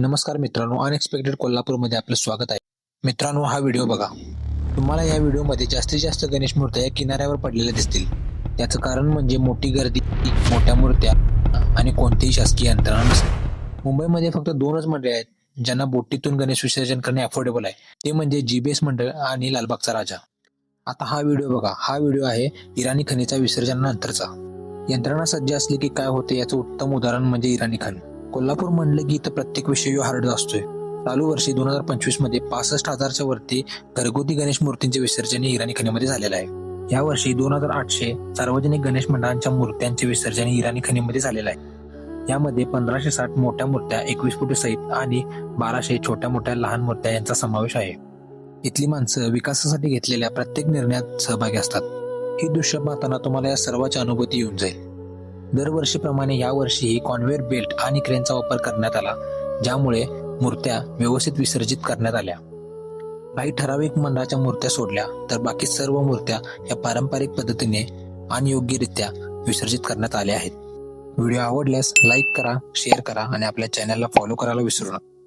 नमस्कार मित्रांनो अनएक्सपेक्टेड कोल्हापूरमध्ये आपलं स्वागत आहे. मित्रांनो हा व्हिडिओ बघा. तुम्हाला या व्हिडिओमध्ये जास्तीत जास्त गणेश मूर्त्या या किनाऱ्यावर पडलेल्या दिसतील. त्याचं कारण म्हणजे मोठी गर्दी मोठ्या मूर्त्या आणि कोणतीही शासकीय यंत्रणा नसते. मुंबईमध्ये फक्त दोनच मंडळे आहेत ज्यांना बोटीतून गणेश विसर्जन करणे अफोर्डेबल आहे. ते म्हणजे जीबीएस मंडळ आणि लालबागचा राजा. आता हा व्हिडिओ बघा. हा व्हिडिओ आहे इराणी खनिचा विसर्जनानंतरचा. यंत्रणा सज्ज असली की काय होते याचं उत्तम उदाहरण म्हणजे इराणी खण कोल्हापूर म्हणलं की इथं प्रत्येक विषय ह्यो हार्ड असतोय. चालू वर्षी दोन हजार पंचवीसमध्ये पासष्ट हजारच्या वरती घरगुती गणेश मूर्तींचे विसर्जन इराणी खणीमध्ये झालेलं आहे. या वर्षी दोन हजार आठशे सार्वजनिक गणेश मंडळांच्या मूर्त्यांचे विसर्जन इराणी खणीमध्ये झालेलं आहे. यामध्ये पंधराशे साठ मोठ्या मूर्त्या एकवीस फुटी सहित आणि बाराशे छोट्या मोठ्या लहान मूर्त्या यांचा समावेश आहे. इथली माणसं विकासासाठी घेतलेल्या प्रत्येक निर्णयात सहभागी असतात. ही दृश्य पाहताना तुम्हाला या सर्वाची अनुभूती येऊन जाईल. दरवर्षीप्रमाणे यावर्षीही कॉन्व्हेअर बेल्ट आणि क्रेनचा वापर करण्यात आला ज्यामुळे मूर्त्या व्यवस्थित विसर्जित करण्यात आल्या. काही ठराविक मंडळाच्या मूर्त्या सोडल्या तर बाकी सर्व मूर्त्या या पारंपरिक पद्धतीने आणि योग्यरित्या विसर्जित करण्यात आल्या आहेत. व्हिडिओ आवडल्यास लाईक करा शेअर करा आणि आपल्या चॅनलला फॉलो करायला विसरू नका.